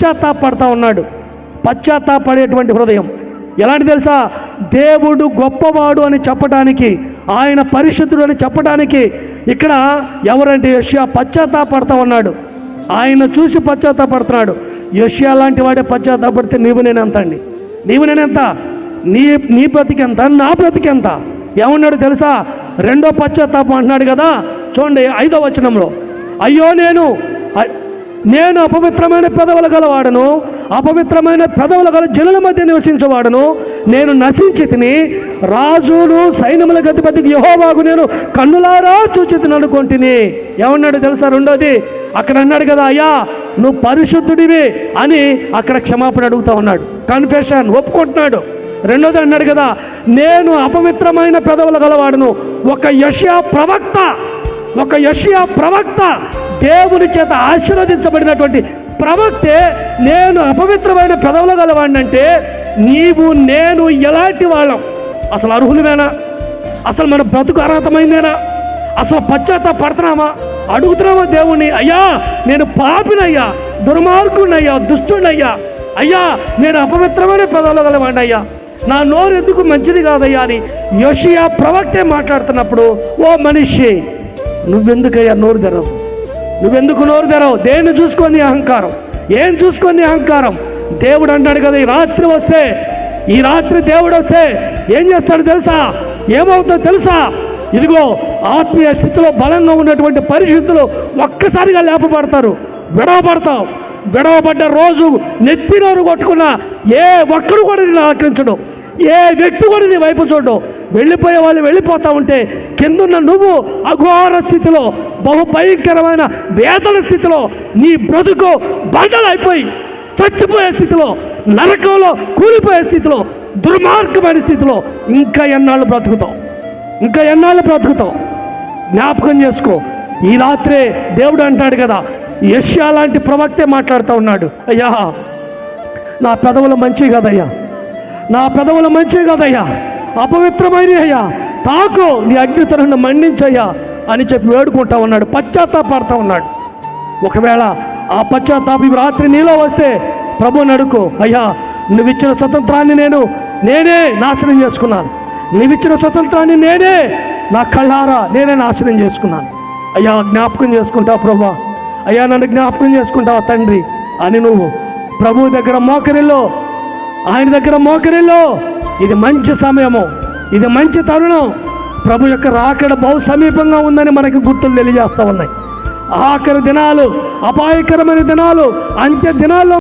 పశ్చాత్తాపడతా ఉన్నాడు. పశ్చాత్తాపడేటువంటి హృదయం. ఎలాంటి తెలుసా? దేవుడు గొప్పవాడు అని చెప్పడానికి ఆయన పరిశుద్ధుడు అని చెప్పడానికి ఇక్కడ ఎవరంటే యష్యా పశ్చాత్తాపడతా ఉన్నాడు. ఆయన చూసి పశ్చాత్తాపడుతున్నాడు. యష్యా లాంటి వాడే పశ్చాత్తాపడితే నీవు నేనెంత అండి? నీవు నేనెంత? నీ నీ బ్రతికెంత? నా బ్రతికెంత? ఏమన్నాడు తెలుసా? రెండో పశ్చాత్తాపం అంటున్నాడు కదా. చూడండి ఐదో వచనంలో. అయ్యో నేను నేను అపవిత్రమైన పెదవులు గలవాడను అపవిత్రమైన పెదవులు గల జనుల మధ్య నివసించేవాడను. నేను నశించి తిని రాజును సైన్యముల గతిపతికి యహోవాకు నేను కన్నులారా చూచి అనుకుంటుని ఏమన్నాడు తెలుసా రెండోది? అక్కడ అన్నాడు కదా అయ్యా నువ్వు పరిశుద్ధుడివి అని అక్కడ క్షమాపణ అడుగుతా ఉన్నాడు. కన్ఫెషన్ ఒప్పుకుంటున్నాడు. రెండోది అన్నాడు కదా నేను అపవిత్రమైన పెదవులు గలవాడును. ఒక యష్యా ప్రవక్త ఒక యషియా ప్రవక్త దేవుని చేత ఆశీర్వదించబడినటువంటి ప్రవక్తే నేను అపవిత్రమైన పెదవులు గలవాడినంటే నీవు నేను ఎలాంటి వాళ్ళం? అసలు అర్హులమేనా? అసలు మన బ్రతుకు అర్హతమైందేనా? అసలు పశ్చాత్తాపడుతున్నామా? అడుగుతున్నామా దేవుణ్ణి? అయ్యా నేను పాపినయ్యా దుర్మార్గునయ్యా దుష్టుడయ్యా అయ్యా నేను అపవిత్రమైన పెదవులు గలవాడిని అయ్యా నా నోరు ఎందుకు మంచిది కాదయ్యా అని యోషియా ప్రవక్తే మాట్లాడుతున్నప్పుడు ఓ మనిషి నువ్వెందుకయ్యా నోరు తెరవు? నువ్వెందుకు నోరు తెరవు? దేన్ని చూసుకొని అహంకారం? ఏం చూసుకొని అహంకారం? దేవుడు అంటాడు కదా ఈ రాత్రి వస్తే ఈ రాత్రి దేవుడు వస్తే ఏం చేస్తాడు తెలుసా? ఏమవుతుందో తెలుసా? ఇదిగో ఆత్మీయ స్థితిలో బలంగా ఉన్నటువంటి పరిస్థితులు ఒక్కసారిగా లేపబడతారు. విడవబడతావు. విడవబడ్డ రోజు నెత్తి నోరు కొట్టుకున్న ఏ ఒక్కడు కూడా నేను ఆకరించడు. ఏ వ్యక్తి కూడా నీ వైపు చూడు వెళ్ళిపోయే వాళ్ళు వెళ్ళిపోతా ఉంటే కిందున్న నువ్వు అఘోర స్థితిలో బహు భయంకరమైన వేదన స్థితిలో నీ బ్రతుకు బండలైపోయి చచ్చిపోయే స్థితిలో నరకంలో కూలిపోయే స్థితిలో దుర్మార్గమైన స్థితిలో ఇంకా ఎన్నాళ్ళు బ్రతుకుతావు? ఇంకా ఎన్నాళ్ళు బ్రతుకుతావు? జ్ఞాపకం చేసుకో. ఈ రాత్రే దేవుడు అంటాడు కదా యష్యా లాంటి ప్రవక్తే మాట్లాడుతూ ఉన్నాడు. అయ్యా నా పెదవులు మంచి కదయ్యా. నా పెదవుల మంచి కదయ్యా అపవిత్రమైన అయ్యా. తాకు నీ అగ్నితలను మండించయ్యా అని చెప్పి వేడుకుంటా ఉన్నాడు పశ్చాత్తాపడతా ఉన్నాడు. ఒకవేళ ఆ పశ్చాత్తాపం రాత్రి నీలో వస్తే ప్రభుని అడుకో అయ్యా నువ్విచ్చిన స్వతంత్రాన్ని నేను నేనే నాశనం చేసుకున్నాను. నువ్విచ్చిన స్వతంత్రాన్ని నేనే నా కళ్ళారా నేనే నాశనం చేసుకున్నాను. అయ్యా జ్ఞాపకం చేసుకుంటావు ప్రభా? అయ్యా నన్ను జ్ఞాపకం చేసుకుంటావా తండ్రి? అని నువ్వు ప్రభు దగ్గర మోకరిలో ఆయన దగ్గర మోకరిల్లో ఇది మంచి సమయము. ఇది మంచి తరుణం. ప్రభు యొక్క రాకడ బహు సమీపంగా ఉందని మనకి గుర్తులు తెలియజేస్తూ ఉన్నాయి. ఆఖరి దినాలు అపాయకరమైన దినాలు అంత్య దినాల్లో